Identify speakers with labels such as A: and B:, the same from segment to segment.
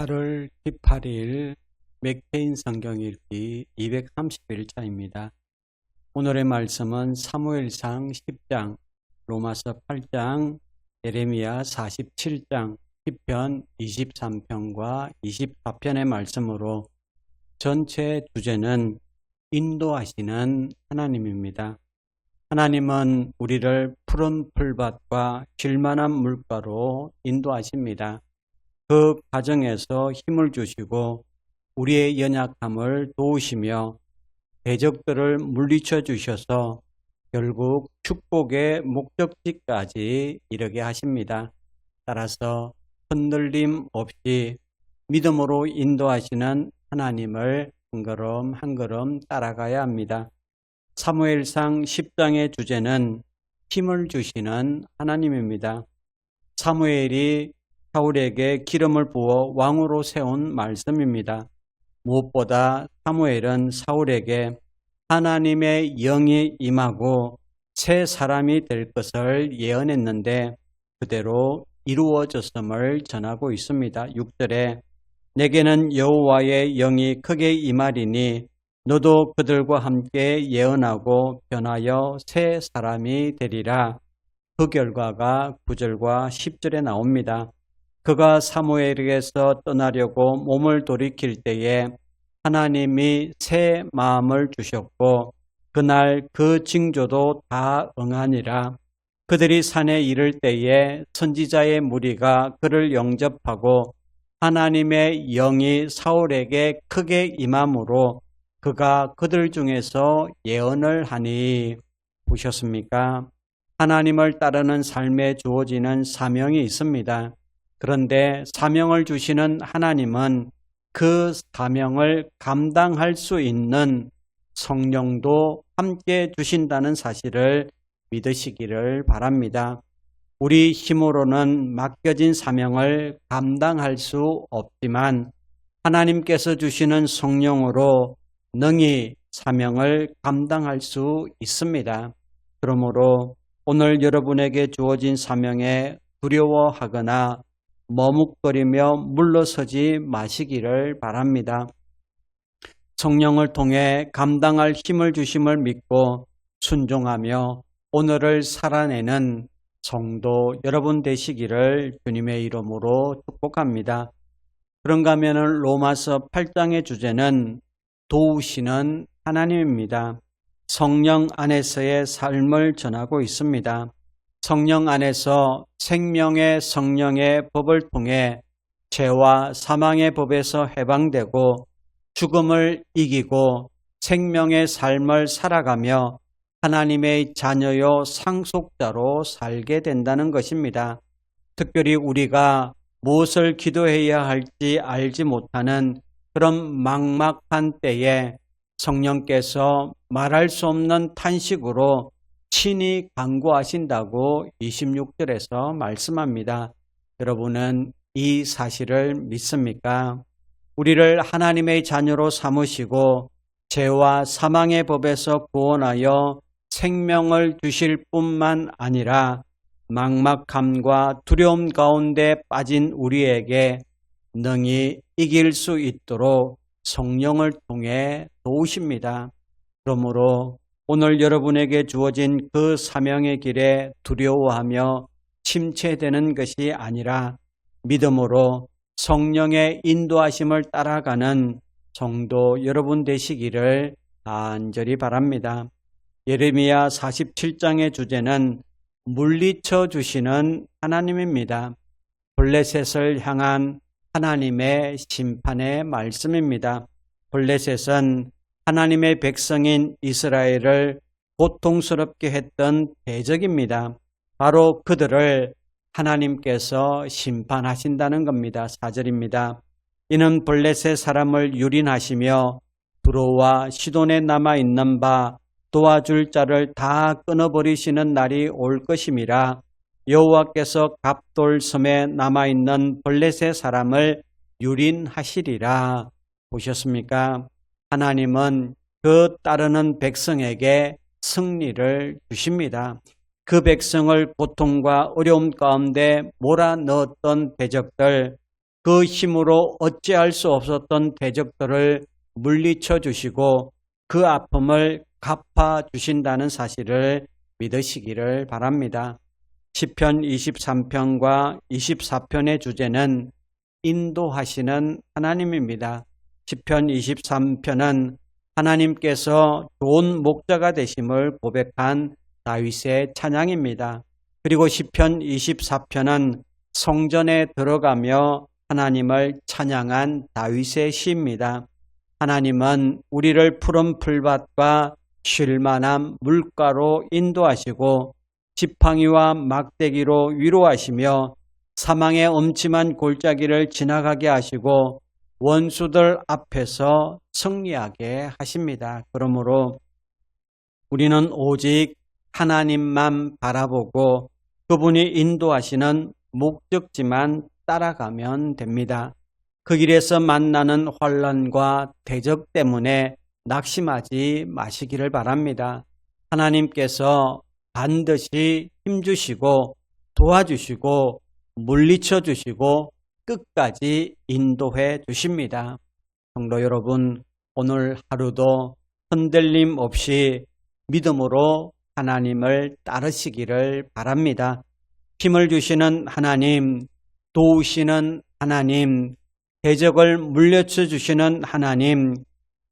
A: 8월 18일 맥케인 성경 읽기 231자입니다. 오늘의 말씀은 사무엘상 10장, 로마서 8장, 예레미야 47장, 10편 23편과 24편의 말씀으로 전체 주제는 인도하시는 하나님입니다. 하나님은 우리를 푸른 풀밭과 길만한 물가로 인도하십니다. 그 과정에서 힘을 주시고 우리의 연약함을 도우시며 대적들을 물리쳐 주셔서 결국 축복의 목적지까지 이르게 하십니다. 따라서 흔들림 없이 믿음으로 인도하시는 하나님을 한 걸음 한 걸음 따라가야 합니다. 사무엘상 10장의 주제는 힘을 주시는 하나님입니다. 사무엘이 사울에게 기름을 부어 왕으로 세운 말씀입니다. 무엇보다 사무엘은 사울에게 하나님의 영이 임하고 새 사람이 될 것을 예언했는데 그대로 이루어졌음을 전하고 있습니다. 6절에 내게는 여호와의 영이 크게 임하리니 너도 그들과 함께 예언하고 변하여 새 사람이 되리라. 그 결과가 9절과 10절에 나옵니다. 그가 사무엘에게서 떠나려고 몸을 돌이킬 때에 하나님이 새 마음을 주셨고 그날 그 징조도 다 응하니라. 그들이 산에 이를 때에 선지자의 무리가 그를 영접하고 하나님의 영이 사울에게 크게 임함으로 그가 그들 중에서 예언을 하니 보셨습니까? 하나님을 따르는 삶에 주어지는 사명이 있습니다. 그런데 사명을 주시는 하나님은 그 사명을 감당할 수 있는 성령도 함께 주신다는 사실을 믿으시기를 바랍니다. 우리 힘으로는 맡겨진 사명을 감당할 수 없지만 하나님께서 주시는 성령으로 능히 사명을 감당할 수 있습니다. 그러므로 오늘 여러분에게 주어진 사명에 두려워하거나 머뭇거리며 물러서지 마시기를 바랍니다. 성령을 통해 감당할 힘을 주심을 믿고 순종하며 오늘을 살아내는 성도 여러분 되시기를 주님의 이름으로 축복합니다. 그런가 하면 로마서 8장의 주제는 도우시는 하나님입니다. 성령 안에서의 삶을 전하고 있습니다. 성령 안에서 생명의 성령의 법을 통해 죄와 사망의 법에서 해방되고 죽음을 이기고 생명의 삶을 살아가며 하나님의 자녀요 상속자로 살게 된다는 것입니다. 특별히 우리가 무엇을 기도해야 할지 알지 못하는 그런 막막한 때에 성령께서 말할 수 없는 탄식으로 친히 강구하신다고 26절에서 말씀합니다. 여러분은 이 사실을 믿습니까? 우리를 하나님의 자녀로 삼으시고 죄와 사망의 법에서 구원하여 생명을 주실 뿐만 아니라 막막함과 두려움 가운데 빠진 우리에게 능히 이길 수 있도록 성령을 통해 도우십니다. 그러므로 오늘 여러분에게 주어진 그 사명의 길에 두려워하며 침체되는 것이 아니라 믿음으로 성령의 인도하심을 따라가는 성도 여러분 되시기를 간절히 바랍니다. 예레미야 47장의 주제는 물리쳐 주시는 하나님입니다. 블레셋을 향한 하나님의 심판의 말씀입니다. 블레셋은 하나님의 백성인 이스라엘을 고통스럽게 했던 대적입니다. 바로 그들을 하나님께서 심판하신다는 겁니다. 4절입니다. 이는 블레셋 사람을 유린하시며 브로와 시돈에 남아 있는 바 도와줄 자를 다 끊어버리시는 날이 올 것임이라 여호와께서 갑돌섬에 남아 있는 블레셋 사람을 유린하시리라 보셨습니까? 하나님은 그 따르는 백성에게 승리를 주십니다. 그 백성을 고통과 어려움 가운데 몰아넣었던 대적들, 그 힘으로 어찌할 수 없었던 대적들을 물리쳐 주시고 그 아픔을 갚아 주신다는 사실을 믿으시기를 바랍니다. 시편 23편과 24편의 주제는 인도하시는 하나님입니다. 시편 23편은 하나님께서 좋은 목자가 되심을 고백한 다윗의 찬양입니다. 그리고 시편 24편은 성전에 들어가며 하나님을 찬양한 다윗의 시입니다. 하나님은 우리를 푸른 풀밭과 쉴만한 물가로 인도하시고 지팡이와 막대기로 위로하시며 사망의 엄침한 골짜기를 지나가게 하시고 원수들 앞에서 승리하게 하십니다. 그러므로 우리는 오직 하나님만 바라보고 그분이 인도하시는 목적지만 따라가면 됩니다. 그 길에서 만나는 환란과 대적 때문에 낙심하지 마시기를 바랍니다. 하나님께서 반드시 힘주시고 도와주시고 물리쳐 주시고 끝까지 인도해 주십니다. 성도 여러분, 오늘 하루도 흔들림 없이 믿음으로 하나님을 따르시기를 바랍니다. 힘을 주시는 하나님, 도우시는 하나님, 대적을 물려쳐 주시는 하나님,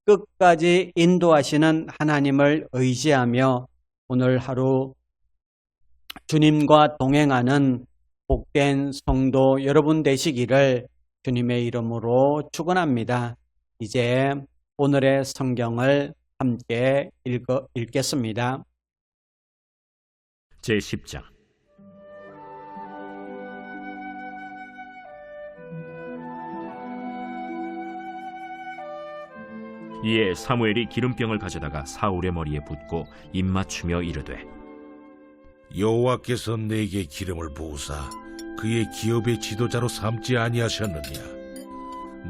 A: 끝까지 인도하시는 하나님을 의지하며 오늘 하루 주님과 동행하는 복된 성도 여러분 되시기를 주님의 이름으로 축원합니다. 이제 오늘의 성경을 함께 읽어, 읽겠습니다.
B: 제10장 이에 사무엘이 기름병을 가져다가 사울의 머리에 붓고 입맞추며 이르되
C: 여호와께서 내게 기름을 부으사 그의 기업의 지도자로 삼지 아니하셨느냐?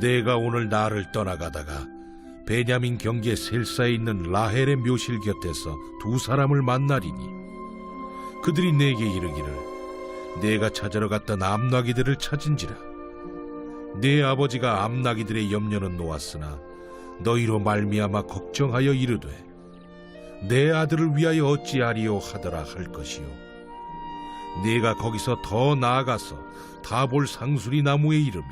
C: 내가 오늘 나를 떠나가다가 베냐민 경계 셀사에 있는 라헬의 묘실 곁에서 두 사람을 만나리니 그들이 내게 이르기를 내가 찾으러 갔던 암나기들을 찾은지라. 내 아버지가 암나기들의 염려는 놓았으나 너희로 말미암아 걱정하여 이르되 내 아들을 위하여 어찌하리요 하더라 할 것이요. 네가 거기서 더 나아가서 다볼 상수리 나무에 이르면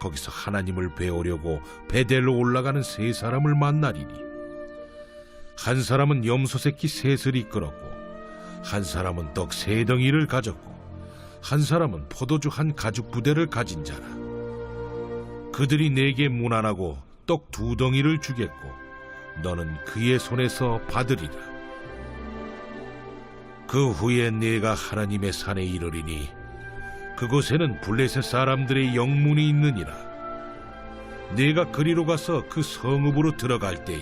C: 거기서 하나님을 배우려고 베델로 올라가는 세 사람을 만나리니 한 사람은 염소 새끼 셋을 이끌었고 한 사람은 떡 세 덩이를 가졌고 한 사람은 포도주 한 가죽 부대를 가진 자라. 그들이 내게 무난하고 떡 두 덩이를 주겠고 너는 그의 손에서 받으리라. 그 후에 네가 하나님의 산에 이르리니 그곳에는 블레셋 사람들의 영문이 있느니라. 네가 그리로 가서 그 성읍으로 들어갈 때에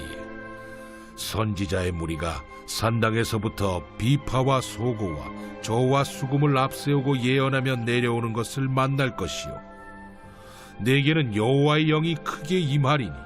C: 선지자의 무리가 산당에서부터 비파와 소고와 저와 수금을 앞세우고 예언하며 내려오는 것을 만날 것이요. 내게는 여호와의 영이 크게 임하리니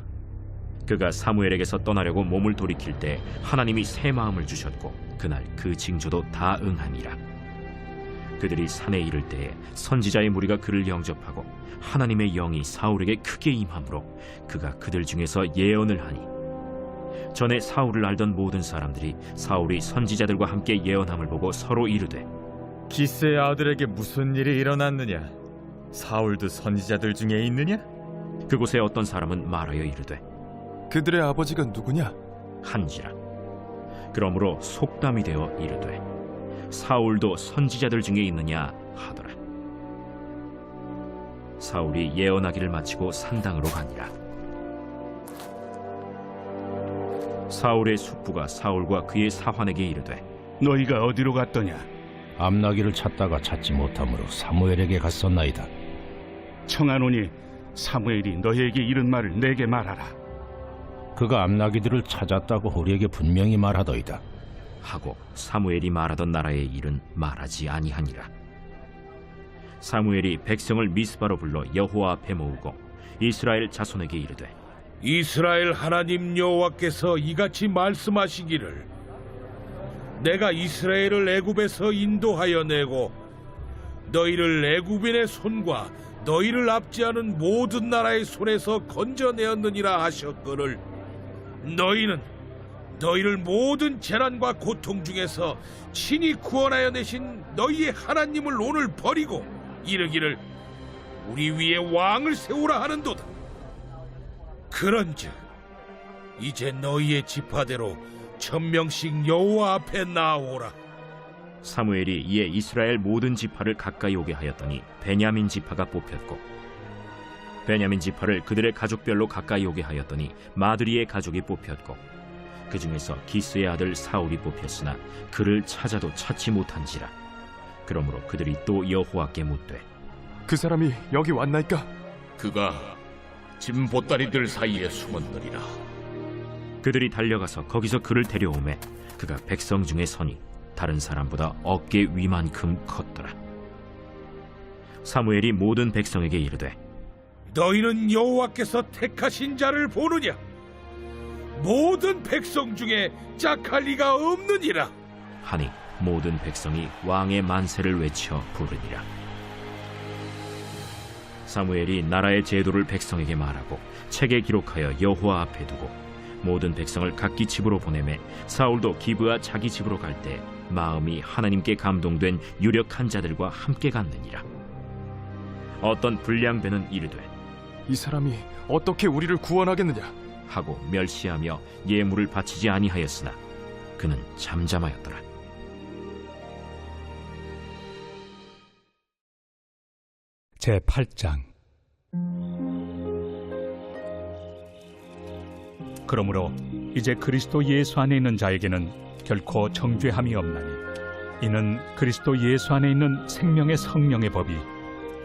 B: 그가 사무엘에게서 떠나려고 몸을 돌이킬 때 하나님이 새 마음을 주셨고 그날 그 징조도 다 응하니라 그들이 산에 이를 때에 선지자의 무리가 그를 영접하고 하나님의 영이 사울에게 크게 임함으로 그가 그들 중에서 예언을 하니 전에 사울을 알던 모든 사람들이 사울이 선지자들과 함께 예언함을 보고 서로 이르되
D: 기스의 아들에게 무슨 일이 일어났느냐? 사울도 선지자들 중에 있느냐?
B: 그곳에 어떤 사람은 말하여 이르되
E: 그들의 아버지가 누구냐?
B: 한지라 그러므로 속담이 되어 이르되 사울도 선지자들 중에 있느냐 하더라 사울이 예언하기를 마치고 산당으로 가니라 사울의 숙부가 사울과 그의 사환에게 이르되
F: 너희가 어디로 갔더냐?
G: 암나기를 찾다가 찾지 못하므로 사무엘에게 갔었나이다.
F: 청하노니 사무엘이 너희에게 이른 말을 내게 말하라.
G: 그가 암나기들을 찾았다고 우리에게 분명히 말하더이다.
B: 하고 사무엘이 말하던 나라의 일은 말하지 아니하니라. 사무엘이 백성을 미스바로 불러 여호와 앞에 모으고 이스라엘 자손에게 이르되
C: 이스라엘 하나님 여호와께서 이같이 말씀하시기를 내가 이스라엘을 애굽에서 인도하여 내고 너희를 애굽인의 손과 너희를 압제하는 모든 나라의 손에서 건져내었느니라 하셨거늘 너희는 너희를 모든 재난과 고통 중에서 친히 구원하여 내신 너희의 하나님을 오늘 버리고 이르기를 우리 위에 왕을 세우라 하는도다 그런즉 이제 너희의 지파대로 천명씩 여호와 앞에 나오라.
B: 사무엘이 이에 이스라엘 모든 지파를 가까이 오게 하였더니 베냐민 지파가 뽑혔고 베냐민 지파를 그들의 가족별로 가까이 오게 하였더니 마드리의 가족이 뽑혔고 그 중에서 기스의 아들 사울이 뽑혔으나 그를 찾아도 찾지 못한지라 그러므로 그들이 또 여호와께 묻되
E: 그 사람이 여기 왔나이까?
H: 그가 짐 보따리들 사이에 숨었느니라.
B: 그들이 달려가서 거기서 그를 데려오매 그가 백성 중에 서니 다른 사람보다 어깨 위만큼 컸더라 사무엘이 모든 백성에게 이르되
C: 너희는 여호와께서 택하신 자를 보느냐? 모든 백성 중에 짝할 리가 없느니라.
B: 하니 모든 백성이 왕의 만세를 외쳐 부르니라. 사무엘이 나라의 제도를 백성에게 말하고 책에 기록하여 여호와 앞에 두고 모든 백성을 각기 집으로 보내매 사울도 기브와 자기 집으로 갈 때 마음이 하나님께 감동된 유력한 자들과 함께 갔느니라. 어떤 불량배는 이르되
E: 이 사람이 어떻게 우리를 구원하겠느냐?
B: 하고 멸시하며 예물을 바치지 아니하였으나 그는 잠잠하였더라.
I: 제 8장 그러므로 이제 그리스도 예수 안에 있는 자에게는 결코 정죄함이 없나니 이는 그리스도 예수 안에 있는 생명의 성령의 법이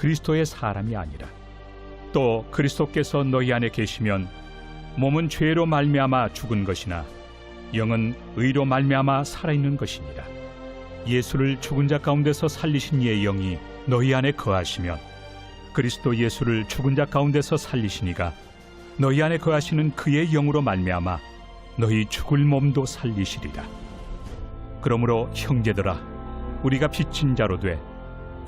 I: 그리스도의 사람이 아니라 또 그리스도께서 너희 안에 계시면 몸은 죄로 말미암아 죽은 것이나 영은 의로 말미암아 살아있는 것이니라. 예수를 죽은 자 가운데서 살리신 이의 영이 너희 안에 거하시면 그리스도 예수를 죽은 자 가운데서 살리시니가 너희 안에 거하시는 그의 영으로 말미암아 너희 죽을 몸도 살리시리라. 그러므로 형제들아 우리가 빚진 자로 돼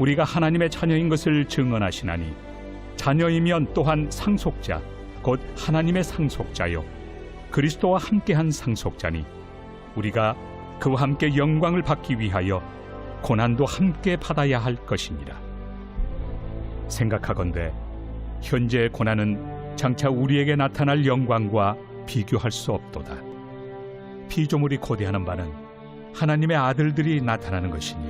I: 우리가 하나님의 자녀인 것을 증언하시나니 자녀이면 또한 상속자 곧 하나님의 상속자요 그리스도와 함께한 상속자니 우리가 그와 함께 영광을 받기 위하여 고난도 함께 받아야 할 것이니라. 생각하건대 현재의 고난은 장차 우리에게 나타날 영광과 비교할 수 없도다. 피조물이 고대하는 바는 하나님의 아들들이 나타나는 것이니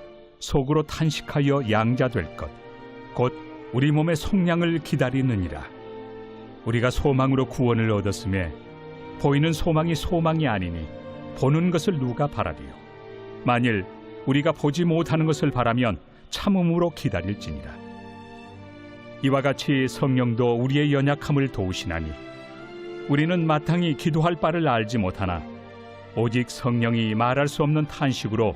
I: 속으로 탄식하여 양자될 것. 곧 우리 몸의 속량을 기다리느니라. 우리가 소망으로 구원을 얻었음에 보이는 소망이 소망이 아니니 보는 것을 누가 바라리요? 만일 우리가 보지 못하는 것을 바라면 참음으로 기다릴지니라. 이와 같이 성령도 우리의 연약함을 도우시나니 우리는 마땅히 기도할 바를 알지 못하나 오직 성령이 말할 수 없는 탄식으로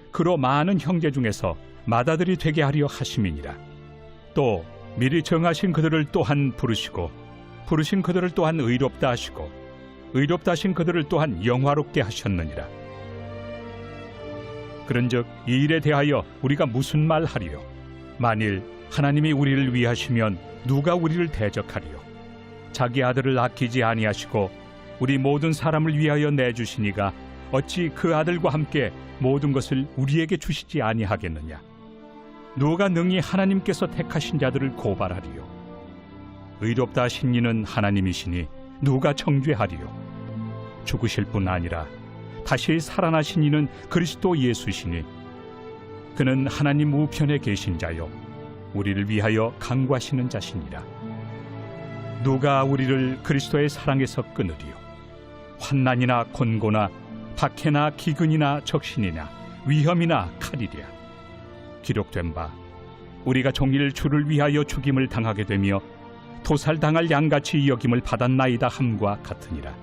I: 그로 많은 형제 중에서 맏아들이 되게 하려 하심이니라. 또 미리 정하신 그들을 또한 부르시고 부르신 그들을 또한 의롭다 하시고 의롭다 하신 그들을 또한 영화롭게 하셨느니라. 그런즉 이 일에 대하여 우리가 무슨 말 하리요? 만일 하나님이 우리를 위하시면 누가 우리를 대적하리요? 자기 아들을 아끼지 아니하시고 우리 모든 사람을 위하여 내주시니가 어찌 그 아들과 함께 모든 것을 우리에게 주시지 아니하겠느냐? 누가 능히 하나님께서 택하신 자들을 고발하리요? 의롭다 하신 이는 하나님이시니 누가 정죄하리요? 죽으실 뿐 아니라 다시 살아나신 이는 그리스도 예수시니 그는 하나님 우편에 계신 자요 우리를 위하여 강구하시는 자시니라. 누가 우리를 그리스도의 사랑에서 끊으리요? 환난이나 곤고나 박해나 기근이나 적신이나 위험이나 칼이랴. 기록된 바 우리가 종일 주를 위하여 죽임을 당하게 되며 도살당할 양같이 여김을 받았나이다 함과 같으니라.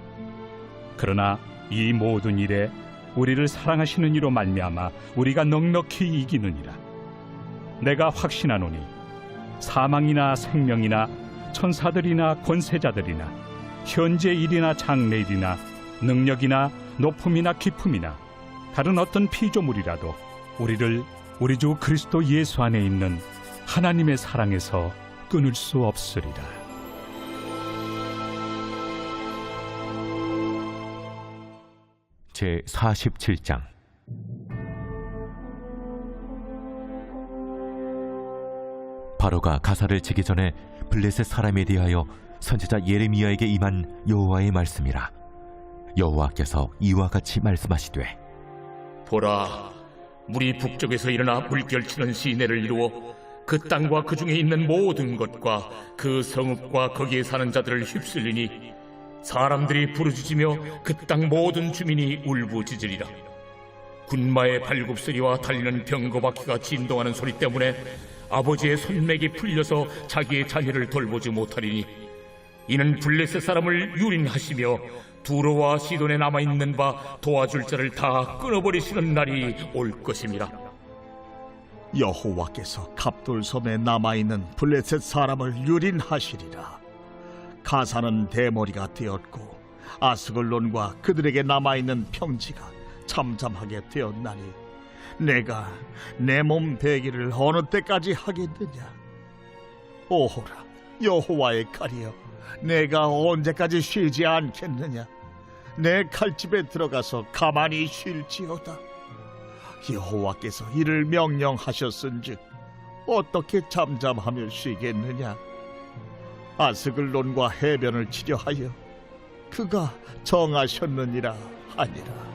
I: 그러나 이 모든 일에 우리를 사랑하시는 이로 말미암아 우리가 넉넉히 이기느니라. 내가 확신하노니 사망이나 생명이나 천사들이나 권세자들이나 현재 일이나 장래 일이나 능력이나 높음이나 기품이나 다른 어떤 피조물이라도 우리를 우리 주 그리스도 예수 안에 있는 하나님의 사랑에서 끊을 수 없으리라.
J: 제 47장 바로가 가사를 치기 전에 블레셋 사람에 대하여 선지자 예레미야에게 임한 여호와의 말씀이라 여호와께서 이와 같이 말씀하시되
H: 보라, 물이 북쪽에서 일어나 물결치는 시내를 이루어 그 땅과 그 중에 있는 모든 것과 그 성읍과 거기에 사는 자들을 휩쓸리니 사람들이 부르짖으며 그 땅 모든 주민이 울부짖으리라. 군마의 발굽소리와 달리는 병거바퀴가 진동하는 소리 때문에 아버지의 손맥이 풀려서 자기의 자녀를 돌보지 못하리니 이는 블레셋 사람을 유린하시며 두로와 시돈에 남아 있는 바 도와줄 자를 다 끊어버리시는 날이 올 것입니다.
K: 여호와께서 갑돌섬에 남아 있는 블레셋 사람을 유린하시리라. 가사는 대머리가 되었고 아스글론과 그들에게 남아 있는 평지가 잠잠하게 되었나니 내가 내 몸 베기를 어느 때까지 하겠느냐? 오호라 여호와의 칼이여 내가 언제까지 쉬지 않겠느냐? 내 칼집에 들어가서 가만히 쉴지어다. 여호와께서 이를 명령하셨은즉 어떻게 잠잠하며 쉬겠느냐? 아스글론과 해변을 치려하여 그가 정하셨느니라 하니라.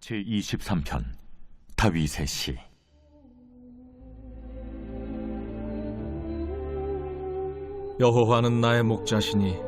J: 제 23편 다윗의 시
L: 여호와는 나의 목자시니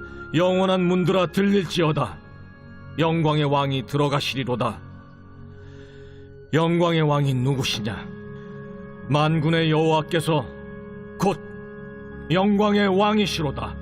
L: 영원한 문들아 들릴지어다. 영광의 왕이 들어가시리로다. 영광의 왕이 누구시냐? 만군의 여호와께서 곧 영광의 왕이시로다